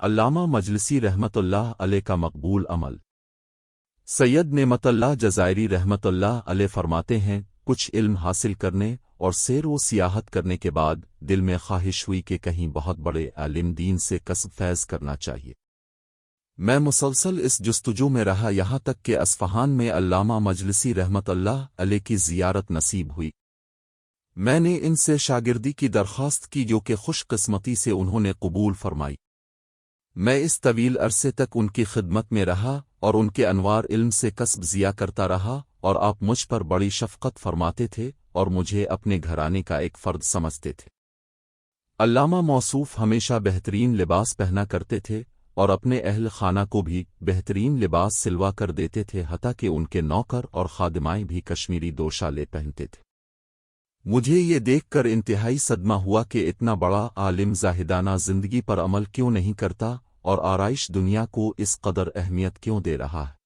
علامہ مجلسی رحمت اللہ علیہ کا مقبول عمل۔ سید نعمت اللہ جزائری رحمت اللہ علیہ فرماتے ہیں، کچھ علم حاصل کرنے اور سیر و سیاحت کرنے کے بعد دل میں خواہش ہوئی کہ کہیں بہت بڑے عالم دین سے کسب فیض کرنا چاہیے۔ میں مسلسل اس جستجو میں رہا یہاں تک کہ اسفہان میں علامہ مجلسی رحمت اللہ علیہ کی زیارت نصیب ہوئی۔ میں نے ان سے شاگردی کی درخواست کی جو کہ خوش قسمتی سے انہوں نے قبول فرمائی۔ میں اس طویل عرصے تک ان کی خدمت میں رہا اور ان کے انوار علم سے کسب ضیا کرتا رہا اور آپ مجھ پر بڑی شفقت فرماتے تھے اور مجھے اپنے گھرانے کا ایک فرد سمجھتے تھے۔ علامہ موصوف ہمیشہ بہترین لباس پہنا کرتے تھے اور اپنے اہل خانہ کو بھی بہترین لباس سلوا کر دیتے تھے، حتیٰ کہ ان کے نوکر اور خادمائیں بھی کشمیری دوشالے پہنتے تھے۔ مجھے یہ دیکھ کر انتہائی صدمہ ہوا کہ اتنا بڑا عالم زاہدانہ زندگی پر عمل کیوں نہیں کرتا اور آرائش دنیا کو اس قدر اہمیت کیوں دے رہا ہے؟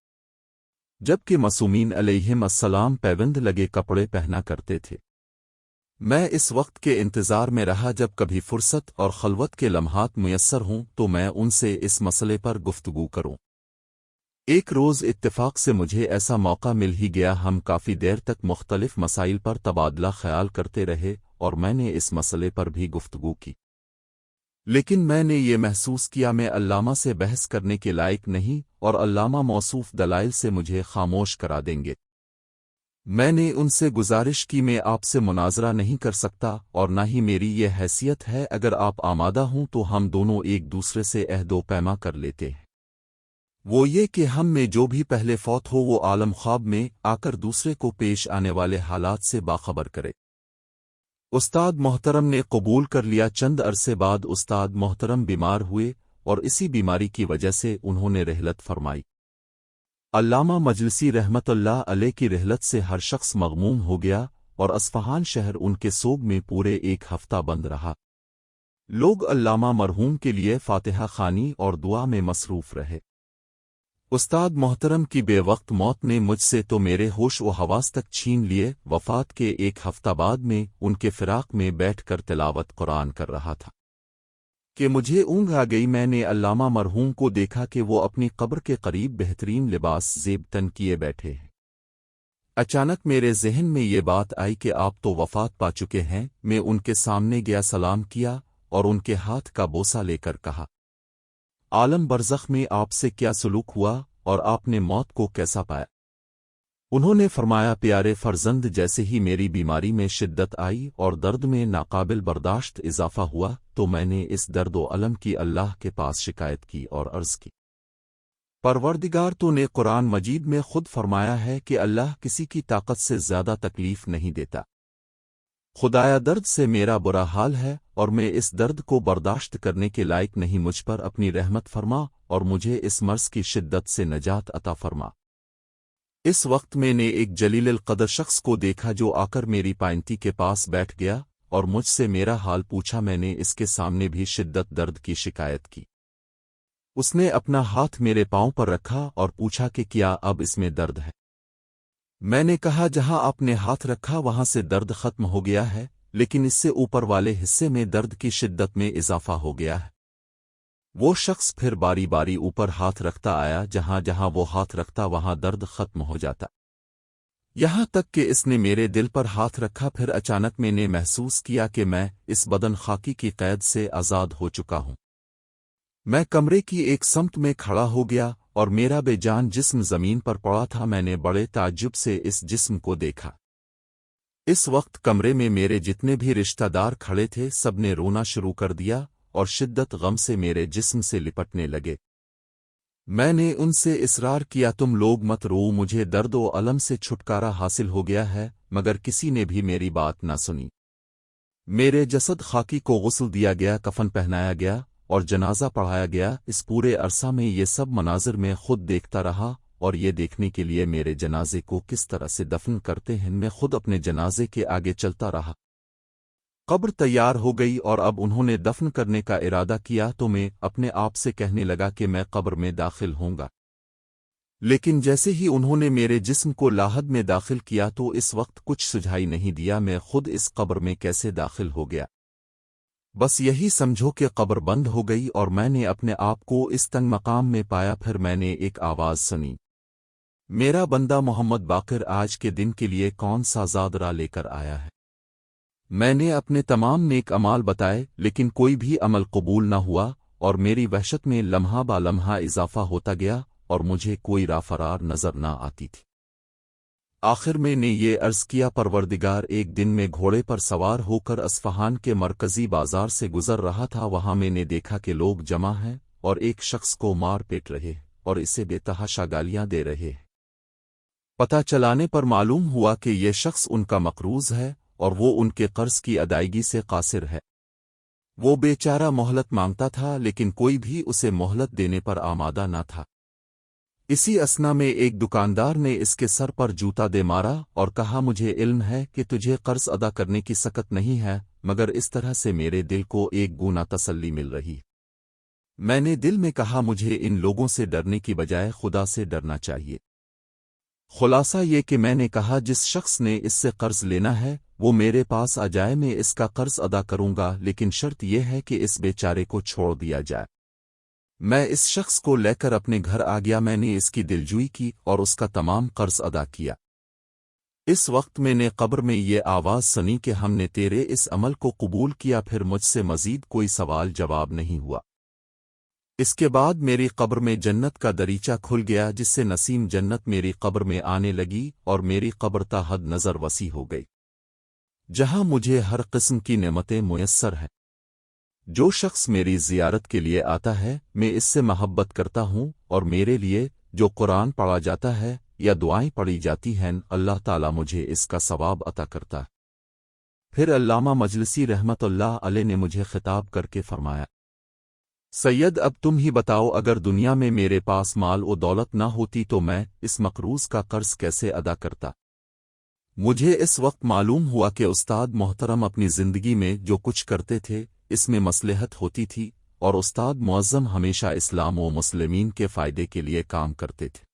جبکہ مسومین علیہم السلام پیوند لگے کپڑے پہنا کرتے تھے۔ میں اس وقت کے انتظار میں رہا جب کبھی فرصت اور خلوت کے لمحات میسر ہوں تو میں ان سے اس مسئلے پر گفتگو کروں۔ ایک روز اتفاق سے مجھے ایسا موقع مل ہی گیا ہم کافی دیر تک مختلف مسائل پر تبادلہ خیال کرتے رہے اور میں نے اس مسئلے پر بھی گفتگو کی۔ لیکن میں نے یہ محسوس کیا میں علامہ سے بحث کرنے کے لائق نہیں اور علامہ موصوف دلائل سے مجھے خاموش کرا دیں گے۔ میں نے ان سے گزارش کی میں آپ سے مناظرہ نہیں کر سکتا اور نہ ہی میری یہ حیثیت ہے اگر آپ آمادہ ہوں تو ہم دونوں ایک دوسرے سے عہد و پیما کر لیتے ہیں۔ وہ یہ کہ ہم میں جو بھی پہلے فوت ہو وہ عالم خواب میں آ کر دوسرے کو پیش آنے والے حالات سے باخبر کرے۔ استاد محترم نے قبول کر لیا چند عرصے بعد استاد محترم بیمار ہوئے اور اسی بیماری کی وجہ سے انہوں نے رحلت فرمائی۔ علامہ مجلسی رحمت اللہ علیہ کی رحلت سے ہر شخص مغموم ہو گیا اور اسفہان شہر ان کے سوگ میں پورے ایک ہفتہ بند رہا۔ لوگ علامہ مرحوم کے لیے فاتحہ خانی اور دعا میں مصروف رہے۔ استاد محترم کی بے وقت موت نے مجھ سے تو میرے ہوش و حواس تک چھین لیے، وفات کے ایک ہفتہ بعد میں ان کے فراق میں بیٹھ کر تلاوت قرآن کر رہا تھا۔ کہ مجھے اونگ آ گئی، میں نے علامہ مرحوم کو دیکھا کہ وہ اپنی قبر کے قریب بہترین لباس زیب تن کیے بیٹھے ہیں۔ اچانک میرے ذہن میں یہ بات آئی کہ آپ تو وفات پا چکے ہیں، میں ان کے سامنے گیا سلام کیا اور ان کے ہاتھ کا بوسا لے کر کہا عالم برزخ میں آپ سے کیا سلوک ہوا اور آپ نے موت کو کیسا پایا؟ انہوں نے فرمایا، پیارے فرزند، جیسے ہی میری بیماری میں شدت آئی اور درد میں ناقابل برداشت اضافہ ہوا تو میں نے اس درد و علم کی اللہ کے پاس شکایت کی اور عرض کی۔ پروردگار، تو نے قرآن مجید میں خود فرمایا ہے کہ اللہ کسی کی طاقت سے زیادہ تکلیف نہیں دیتا۔ خدایا درد سے میرا برا حال ہے اور میں اس درد کو برداشت کرنے کے لائق نہیں، مجھ پر اپنی رحمت فرما اور مجھے اس مرض کی شدت سے نجات عطا فرما۔ اس وقت میں نے ایک جلیل القدر شخص کو دیکھا جو آ کر میری پائنتی کے پاس بیٹھ گیا اور مجھ سے میرا حال پوچھا، میں نے اس کے سامنے بھی شدت درد کی شکایت کی۔ اس نے اپنا ہاتھ میرے پاؤں پر رکھا اور پوچھا کہ کیا اب اس میں درد ہے؟ میں نے کہا، جہاں آپ نے ہاتھ رکھا، وہاں سے درد ختم ہو گیا ہے، لیکن اس سے اوپر والے حصے میں درد کی شدت میں اضافہ ہو گیا ہے۔ وہ شخص پھر باری باری اوپر ہاتھ رکھتا آیا، جہاں جہاں وہ ہاتھ رکھتا، وہاں درد ختم ہو جاتا۔ یہاں تک کہ اس نے میرے دل پر ہاتھ رکھا، پھر اچانک میں نے محسوس کیا کہ میں اس بدن خاکی کی قید سے آزاد ہو چکا ہوں۔ میں کمرے کی ایک سمت میں کھڑا ہو گیا اور میرا بے جان جسم زمین پر پڑا تھا، میں نے بڑے تعجب سے اس جسم کو دیکھا۔ اس وقت کمرے میں میرے جتنے بھی رشتہ دار کھڑے تھے، سب نے رونا شروع کر دیا اور شدت غم سے میرے جسم سے لپٹنے لگے۔ میں نے ان سے اصرار کیا، تم لوگ مت رو، مجھے درد و علم سے چھٹکارا حاصل ہو گیا ہے، مگر کسی نے بھی میری بات نہ سنی۔ میرے جسد خاکی کو غسل دیا گیا، کفن پہنایا گیا اور جنازہ پڑھایا گیا۔ اس پورے عرصہ میں یہ سب مناظر میں خود دیکھتا رہا اور یہ دیکھنے کے لیے میرے جنازے کو کس طرح سے دفن کرتے ہیں، میں خود اپنے جنازے کے آگے چلتا رہا۔ قبر تیار ہو گئی اور اب انہوں نے دفن کرنے کا ارادہ کیا تو میں اپنے آپ سے کہنے لگا کہ میں قبر میں داخل ہوں گا۔ لیکن جیسے ہی انہوں نے میرے جسم کو لاہد میں داخل کیا تو اس وقت کچھ سجھائی نہیں دیا، میں خود اس قبر میں کیسے داخل ہو گیا؟ بس یہی سمجھو کہ قبر بند ہو گئی اور میں نے اپنے آپ کو اس تنگ مقام میں پایا، پھر میں نے ایک آواز سنی۔ میرا بندہ محمد باقر آج کے دن کے لیے کون سا زادرا لے کر آیا ہے؟ میں نے اپنے تمام نیک امال بتائے، لیکن کوئی بھی عمل قبول نہ ہوا اور میری وحشت میں لمحہ با لمحہ اضافہ ہوتا گیا اور مجھے کوئی رافرار نظر نہ آتی تھی۔ آخر میں نے یہ عرض کیا، پروردگار ایک دن میں گھوڑے پر سوار ہو کر اسفہان کے مرکزی بازار سے گزر رہا تھا، وہاں میں نے دیکھا کہ لوگ جمع ہیں اور ایک شخص کو مار پیٹ رہے اور اسے بے تحاشا گالیاں دے رہے۔ پتہ چلانے پر معلوم ہوا کہ یہ شخص ان کا مقروض ہے اور وہ ان کے قرض کی ادائیگی سے قاصر ہے۔ وہ بیچارہ مہلت مانگتا تھا، لیکن کوئی بھی اسے مہلت دینے پر آمادہ نہ تھا۔ اسی اسنا میں ایک دکاندار نے اس کے سر پر جوتا دے مارا اور کہا، مجھے علم ہے کہ تجھے قرض ادا کرنے کی سکت نہیں ہے، مگر اس طرح سے میرے دل کو ایک گونا تسلی مل رہی۔ میں نے دل میں کہا، مجھے ان لوگوں سے ڈرنے کی بجائے خدا سے ڈرنا چاہیے۔ خلاصہ یہ کہ میں نے کہا، جس شخص نے اس سے قرض لینا ہے، وہ میرے پاس آ جائے، میں اس کا قرض ادا کروں گا، لیکن شرط یہ ہے کہ اس بیچارے کو چھوڑ دیا جائے۔ میں اس شخص کو لے کر اپنے گھر آ گیا، میں نے اس کی دلجوئی کی اور اس کا تمام قرض ادا کیا۔ اس وقت میں نے قبر میں یہ آواز سنی کہ ہم نے تیرے اس عمل کو قبول کیا، پھر مجھ سے مزید کوئی سوال جواب نہیں ہوا۔ اس کے بعد میری قبر میں جنت کا دریچہ کھل گیا، جس سے نسیم جنت میری قبر میں آنے لگی اور میری قبر تا حد نظر وسیع ہو گئی۔ جہاں مجھے ہر قسم کی نعمتیں میسر ہیں۔ جو شخص میری زیارت کے لیے آتا ہے، میں اس سے محبت کرتا ہوں اور میرے لیے جو قرآن پڑھا جاتا ہے یا دعائیں پڑھی جاتی ہیں، اللہ تعالیٰ مجھے اس کا ثواب عطا کرتا۔ ہے پھر علامہ مجلسی رحمت اللہ علیہ نے مجھے خطاب کر کے فرمایا، سید، اب تم ہی بتاؤ، اگر دنیا میں میرے پاس مال و دولت نہ ہوتی تو میں اس مقروض کا قرض کیسے ادا کرتا؟ مجھے اس وقت معلوم ہوا کہ استاد محترم اپنی زندگی میں جو کچھ کرتے تھے اس میں مصلحت ہوتی تھی اور استاد معظم ہمیشہ اسلام و مسلمین کے فائدے کے لیے کام کرتے تھے۔